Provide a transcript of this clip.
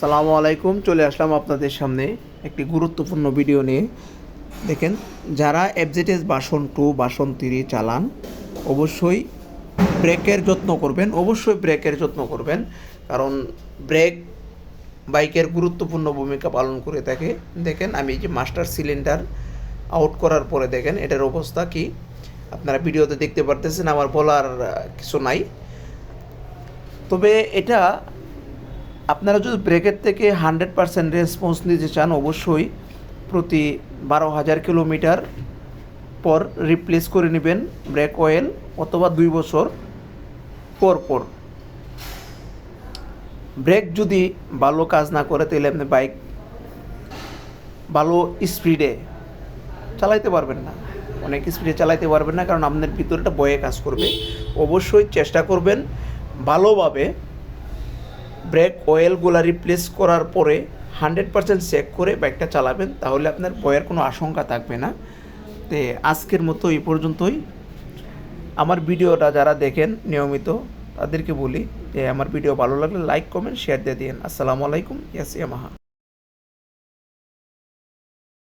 সালামু আলাইকুম, চলে আসলাম আপনাদের সামনে একটি গুরুত্বপূর্ণ ভিডিও নিয়ে। দেখেন, যারা এফজেটেস বাসন টু বাসন তিরি চালান, অবশ্যই ব্রেকের যত্ন করবেন, অবশ্যই ব্রেকের যত্ন করবেন। কারণ ব্রেক বাইকের গুরুত্বপূর্ণ ভূমিকা পালন করে থাকে। দেখেন, আমি যে মাস্টার সিলিন্ডার আউট করার পরে দেখেন, এটার অবস্থা কি? আপনারা ভিডিওতে দেখতে পারতেছেন, আমার বলার কিছু নাই। তবে এটা আপনারা যদি ব্রেকের থেকে হান্ড্রেড পারসেন্ট রেসপন্স নিতে চান, অবশ্যই প্রতি বারো হাজার কিলোমিটার পর রিপ্লেস করে নেবেন ব্রেক অয়েল অথবা দুই বছর পর পর। ব্রেক যদি ভালো কাজ না করে, তাহলে আপনি বাইক ভালো স্পিডে চালাইতে পারবেন না। অনেক স্পিডে চালাইতে পারবেন না, কারণ আপনার ভিতরটা বয়ে কাজ করবে। অবশ্যই চেষ্টা করবেন ভালোভাবে ব্রেক অয়েলগুলো রিপ্লেস করার পরে হান্ড্রেড পার্সেন্ট চেক করে বাইকটা চালাবেন, তাহলে আপনার বয়ের কোনো আশঙ্কা থাকবে না। তো আজকের মতো এই পর্যন্তই। আমার ভিডিওটা যারা দেখেন নিয়মিত, তাদেরকে বলি যে আমার ভিডিও ভালো লাগলে লাইক, কমেন্ট, শেয়ার দিয়ে দিন আসসালামু আলাইকুম, ইয়াসিয়া মাহা।